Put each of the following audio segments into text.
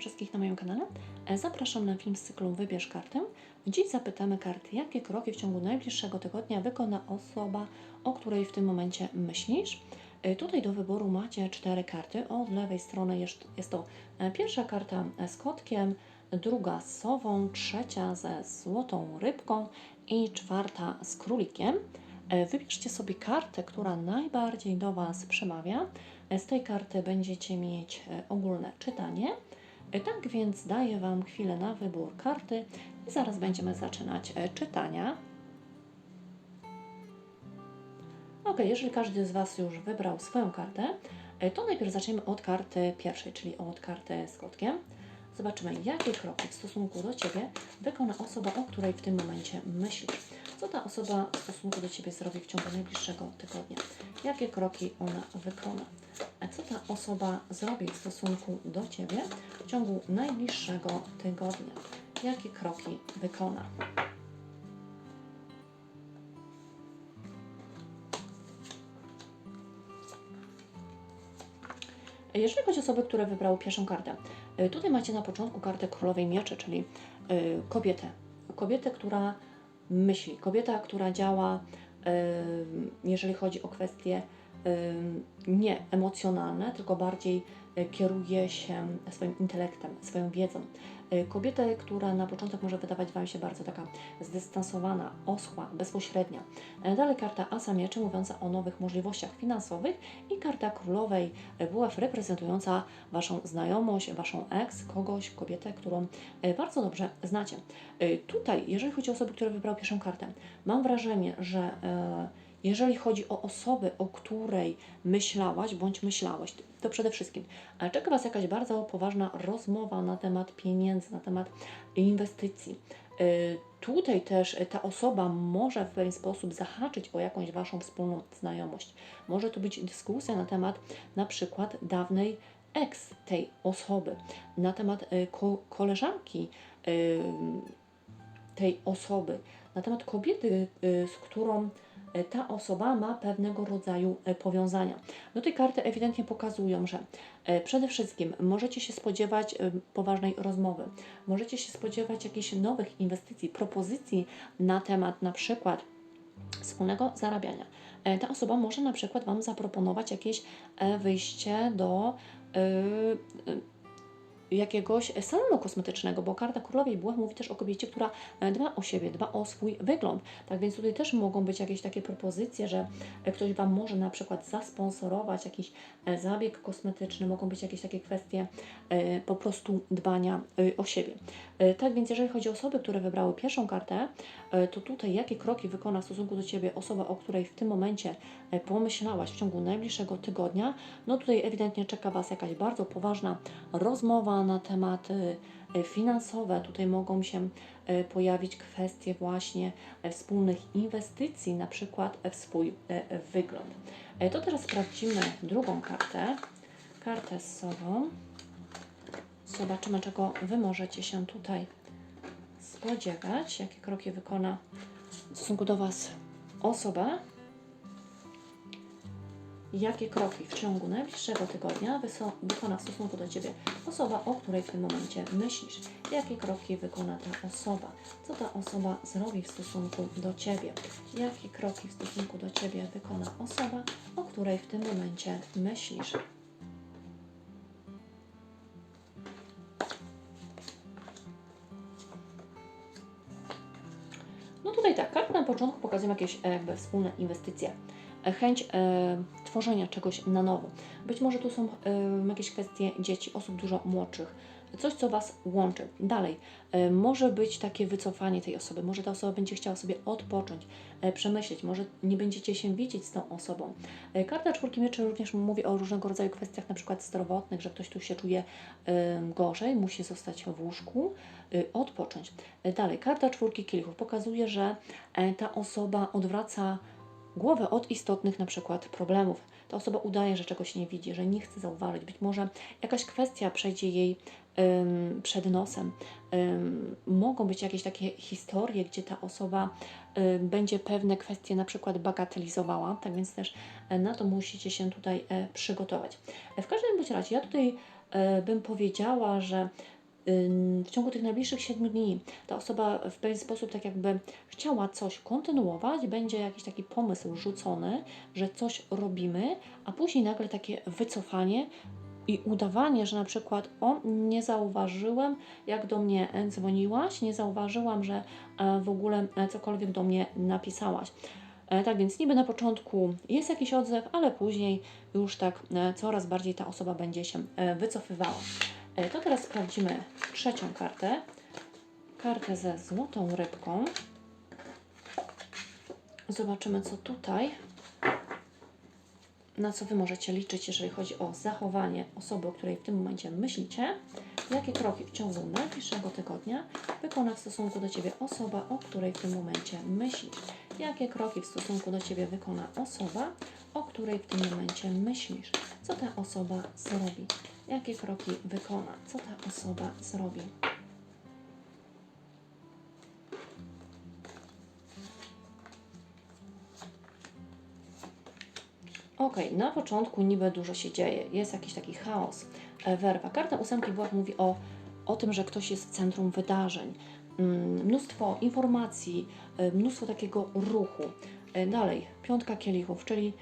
wszystkich na moim kanale. E, Zapraszam na film z cyklu Wybierz kartę. Dziś zapytamy karty, jakie kroki w ciągu najbliższego tygodnia wykona osoba, o której w tym momencie myślisz. E, Tutaj do wyboru macie cztery karty. Od lewej strony jest, jest to e, pierwsza karta z kotkiem, druga z sową, trzecia ze złotą rybką i czwarta z królikiem. Wybierzcie sobie kartę, która najbardziej do Was przemawia. Z tej karty będziecie mieć ogólne czytanie. E, Tak więc daję Wam chwilę na wybór karty i zaraz będziemy zaczynać e, czytania. Ok, jeżeli każdy z Was już wybrał swoją kartę, e, to najpierw zaczniemy od karty pierwszej, czyli od karty z kotkiem. Zobaczymy, jakie kroki w stosunku do Ciebie wykona osoba, o której w tym momencie myślisz. Co ta osoba w stosunku do Ciebie zrobi w ciągu najbliższego tygodnia? Jakie kroki ona wykona? A co ta osoba zrobi w stosunku do Ciebie w ciągu najbliższego tygodnia? Jakie kroki wykona? Jeżeli chodzi o osoby, które wybrały pierwszą kartę, y, tutaj macie na początku kartę Królowej Mieczy, czyli y, kobietę. Kobietę, która myśli, kobieta, która działa, jeżeli chodzi o kwestie nie emocjonalne, tylko bardziej y, kieruje się swoim intelektem, swoją wiedzą. Y, Kobietę, która na początek może wydawać Wam się bardzo taka zdystansowana, oschła, bezpośrednia. E, Dalej karta Asa Mieczy mówiąca o nowych możliwościach finansowych i karta Królowej WF reprezentująca Waszą znajomość, Waszą ex, kogoś, kobietę, którą e, bardzo dobrze znacie. E, Tutaj, jeżeli chodzi o osoby, które wybrały pierwszą kartę, mam wrażenie, że e, jeżeli chodzi o osobę, o której myślałaś bądź myślałeś, to przede wszystkim e, czeka Was jakaś bardzo poważna rozmowa na temat pieniędzy, na temat inwestycji. E, Tutaj też ta osoba może w pewien sposób zahaczyć o jakąś Waszą wspólną znajomość. Może to być dyskusja na temat na przykład dawnej ex tej osoby, na temat e, ko- koleżanki e, tej osoby, na temat kobiety, y, z którą y, ta osoba ma pewnego rodzaju y, powiązania. No te karty ewidentnie pokazują, że e, przede wszystkim możecie się spodziewać poważnej rozmowy, możecie się spodziewać jakichś nowych inwestycji, propozycji na temat na przykład wspólnego zarabiania. E, Ta osoba może na przykład Wam zaproponować jakieś e, wyjście do jakiegoś salonu kosmetycznego, bo karta królowej buław mówi też o kobiecie, która e, dba o siebie, dba o swój wygląd. Tak więc tutaj też mogą być jakieś takie propozycje, że e, ktoś Wam może na przykład zasponsorować jakiś e, zabieg kosmetyczny, mogą być jakieś takie kwestie po prostu dbania o siebie. Tak więc jeżeli chodzi o osoby, które wybrały pierwszą kartę, to tutaj jakie kroki wykona w stosunku do Ciebie osoba, o której w tym momencie pomyślałaś w ciągu najbliższego tygodnia, no tutaj ewidentnie czeka Was jakaś bardzo poważna rozmowa na tematy e, finansowe. Tutaj mogą się e, pojawić kwestie właśnie e, wspólnych inwestycji, na przykład w swój wygląd. To teraz sprawdzimy drugą kartę, kartę z sobą. Zobaczymy, czego Wy możecie się tutaj spodziewać, jakie kroki wykona w stosunku do Was osoba. Jakie kroki w ciągu najbliższego tygodnia wykona w stosunku do Ciebie osoba, o której w tym momencie myślisz? Jakie kroki wykona ta osoba? Co ta osoba zrobi w stosunku do Ciebie? Jakie kroki w stosunku do Ciebie wykona osoba, o której w tym momencie myślisz? No tutaj tak, karty na początku pokazują jakieś e, jakby wspólne inwestycje, e, chęć e, tworzenia czegoś na nowo. Być może tu są e, jakieś kwestie dzieci, osób dużo młodszych, coś, co Was łączy. Dalej, e, może być takie wycofanie tej osoby, może ta osoba będzie chciała sobie odpocząć, e, przemyśleć, może nie będziecie się widzieć z tą osobą. E, Karta czwórki mieczy również mówi o różnego rodzaju kwestiach, na przykład zdrowotnych, że ktoś tu się czuje e, gorzej, musi zostać w łóżku, e, odpocząć. E, Dalej, karta czwórki kielichów pokazuje, że e, ta osoba odwraca głowę od istotnych na przykład problemów. Ta osoba udaje, że czegoś nie widzi, że nie chce zauważyć. Być może jakaś kwestia przejdzie jej ym, przed nosem. Ym, mogą być jakieś takie historie, gdzie ta osoba y, będzie pewne kwestie na przykład bagatelizowała, tak więc też e, na to musicie się tutaj e, przygotować. E, W każdym bądź razie ja tutaj e, bym powiedziała, że w ciągu tych najbliższych 7 dni ta osoba w pewien sposób tak jakby chciała coś kontynuować, będzie jakiś taki pomysł rzucony, że coś robimy, a później nagle takie wycofanie i udawanie, że na przykład o, nie zauważyłem, jak do mnie e, dzwoniłaś, nie zauważyłam, że e, w ogóle e, cokolwiek do mnie napisałaś. Tak więc niby na początku jest jakiś odzew, ale później już tak coraz bardziej ta osoba będzie się wycofywała. E, To teraz sprawdzimy trzecią kartę. Kartę ze złotą rybką. Zobaczymy, co tutaj, na co Wy możecie liczyć, jeżeli chodzi o zachowanie osoby, o której w tym momencie myślicie. Jakie kroki w ciągu najbliższego tygodnia wykona w stosunku do Ciebie osoba, o której w tym momencie myślisz? Jakie kroki w stosunku do Ciebie wykona osoba, o której w tym momencie myślisz? Co ta osoba zrobi? Jakie kroki wykona? Co ta osoba zrobi? Okej, na początku niby dużo się dzieje, jest jakiś taki chaos, e, werwa. Karta ósemki władz mówi o, o tym, że ktoś jest w centrum wydarzeń. Mm, Mnóstwo informacji, e, mnóstwo takiego ruchu. E, Dalej, piątka kielichów, czyli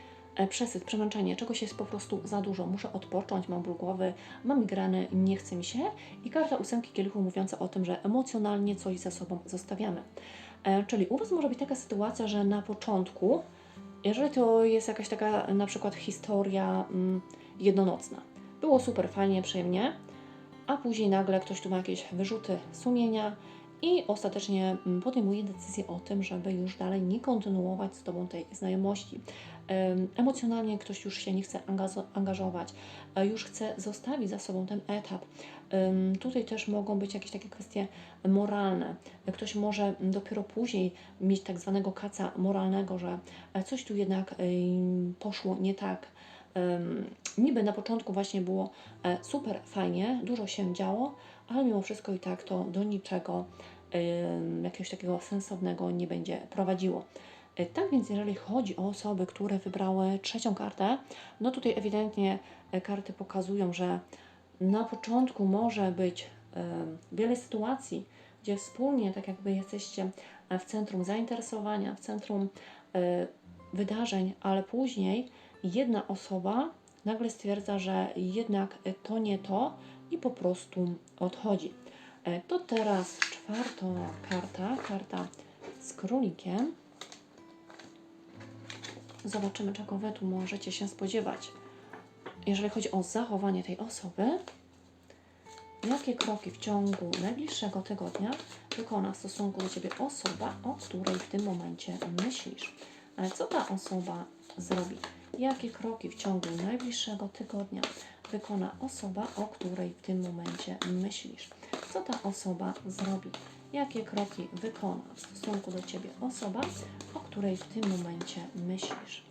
przesyt, przemęczenie, czegoś jest po prostu za dużo. Muszę odpocząć, mam ból głowy, mam migreny, nie chce mi się. I karta ósemki kielichów mówiąca o tym, że emocjonalnie coś za sobą zostawiamy. E, Czyli u Was może być taka sytuacja, że na początku jeżeli to jest jakaś taka na przykład historia mm, jednonocna, było super, fajnie, przyjemnie, a później nagle ktoś tu ma jakieś wyrzuty sumienia i ostatecznie mm, podejmuje decyzję o tym, żeby już dalej nie kontynuować z Tobą tej znajomości. Em, Emocjonalnie ktoś już się nie chce angażować, e, już chce zostawić za sobą ten etap. Tutaj też mogą być jakieś takie kwestie moralne. Ktoś może dopiero później mieć tak zwanego kaca moralnego, że e, coś tu jednak poszło nie tak. Niby na początku właśnie było e, super fajnie, dużo się działo, ale mimo wszystko i tak to do niczego jakiegoś takiego sensownego nie będzie prowadziło. E, Tak więc, jeżeli chodzi o osoby, które wybrały trzecią kartę, no tutaj ewidentnie e, karty pokazują, że na początku może być wiele sytuacji, gdzie wspólnie, tak jakby jesteście w centrum zainteresowania, w centrum wydarzeń, ale później jedna osoba nagle stwierdza, że jednak e, to nie to i po prostu odchodzi. E, To teraz czwarta karta, karta z królikiem. Zobaczymy, czego Wy tu możecie się spodziewać. Jeżeli chodzi o zachowanie tej osoby, jakie kroki w ciągu najbliższego tygodnia wykona w stosunku do Ciebie osoba, o której w tym momencie myślisz. Ale co ta osoba zrobi? Jakie kroki w ciągu najbliższego tygodnia wykona osoba, o której w tym momencie myślisz? Co ta osoba zrobi? Jakie kroki wykona w stosunku do Ciebie osoba, o której w tym momencie myślisz?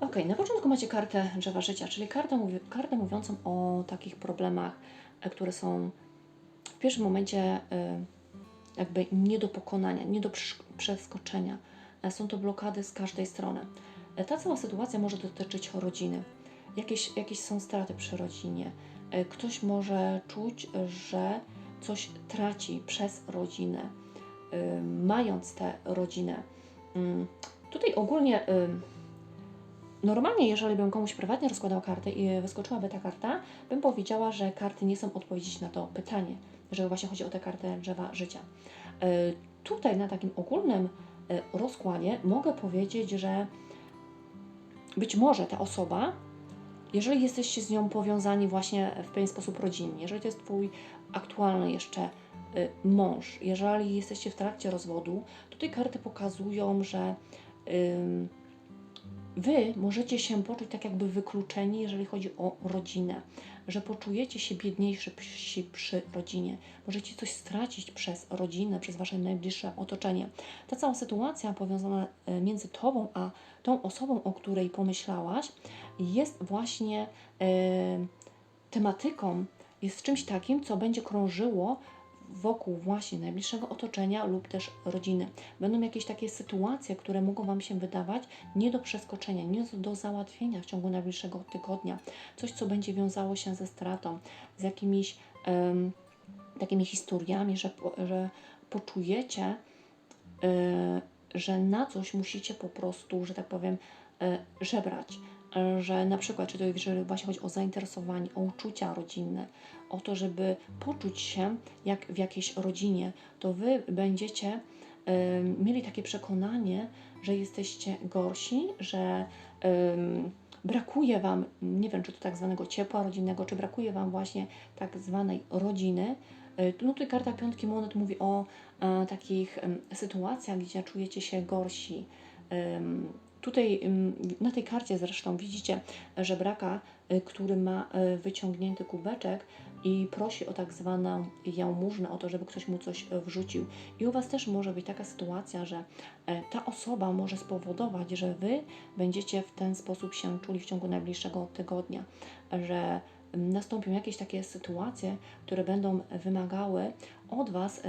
Ok, na początku macie kartę drzewa życia, czyli kartę, kartę mówiącą o takich problemach, e, które są pierwszym momencie e, jakby nie do pokonania, nie do przeskoczenia. E, Są to blokady z każdej strony. E, Ta cała sytuacja może dotyczyć rodziny. Jakieś, jakieś są straty przy rodzinie. E, Ktoś może czuć, że coś traci przez rodzinę, e, mając tę rodzinę. Mm, Tutaj ogólnie e, Normalnie, jeżeli bym komuś prywatnie rozkładał karty i wyskoczyłaby ta karta, bym powiedziała, że karty nie są odpowiedzieć na to pytanie, jeżeli właśnie chodzi o tę kartę drzewa życia. E, Tutaj na takim ogólnym e, rozkładzie mogę powiedzieć, że być może ta osoba, jeżeli jesteście z nią powiązani właśnie w pewien sposób rodzinnie, jeżeli to jest Twój aktualny jeszcze e, mąż, jeżeli jesteście w trakcie rozwodu, tutaj karty pokazują, że ym, Wy możecie się poczuć tak jakby wykluczeni, jeżeli chodzi o rodzinę, że poczujecie się biedniejsi przy, przy rodzinie, możecie coś stracić przez rodzinę, przez Wasze najbliższe otoczenie. Ta cała sytuacja powiązana e, między Tobą a tą osobą, o której pomyślałaś, jest właśnie e, tematyką, jest czymś takim, co będzie krążyło wokół właśnie najbliższego otoczenia lub też rodziny. Będą jakieś takie sytuacje, które mogą Wam się wydawać nie do przeskoczenia, nie do załatwienia w ciągu najbliższego tygodnia. Coś, co będzie wiązało się ze stratą, z jakimiś em, takimi historiami, że, że poczujecie, e, że na coś musicie po prostu, że tak powiem, e, żebrać. Że na przykład, czy to jeżeli właśnie chodzi o zainteresowanie, o uczucia rodzinne, o to, żeby poczuć się jak w jakiejś rodzinie, to Wy będziecie e, mieli takie przekonanie, że jesteście gorsi, że em, brakuje Wam, nie wiem, czy to tak zwanego ciepła rodzinnego, czy brakuje Wam właśnie tak zwanej rodziny. E, No tutaj karta piątki monet mówi o e, takich sytuacjach, gdzie czujecie się gorsi. Tutaj na tej karcie zresztą widzicie żebraka, y, który ma y, wyciągnięty kubeczek i prosi o tak zwaną jałmużnę, o to, żeby ktoś mu coś wrzucił. I u Was też może być taka sytuacja, że e, ta osoba może spowodować, że Wy będziecie w ten sposób się czuli w ciągu najbliższego tygodnia, że nastąpią jakieś takie sytuacje, które będą wymagały od Was y,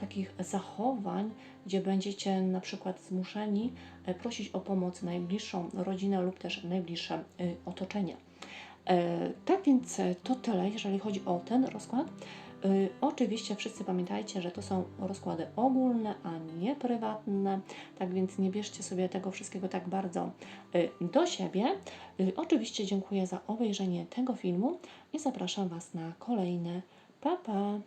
takich zachowań, gdzie będziecie na przykład zmuszeni e, prosić o pomoc najbliższą rodzinę lub też najbliższe y, otoczenie. E, Tak więc to tyle, jeżeli chodzi o ten rozkład. Y, Oczywiście wszyscy pamiętajcie, że to są rozkłady ogólne, a nie prywatne, tak więc nie bierzcie sobie tego wszystkiego tak bardzo y, do siebie. Y, Oczywiście dziękuję za obejrzenie tego filmu i zapraszam Was na kolejne. Pa, pa!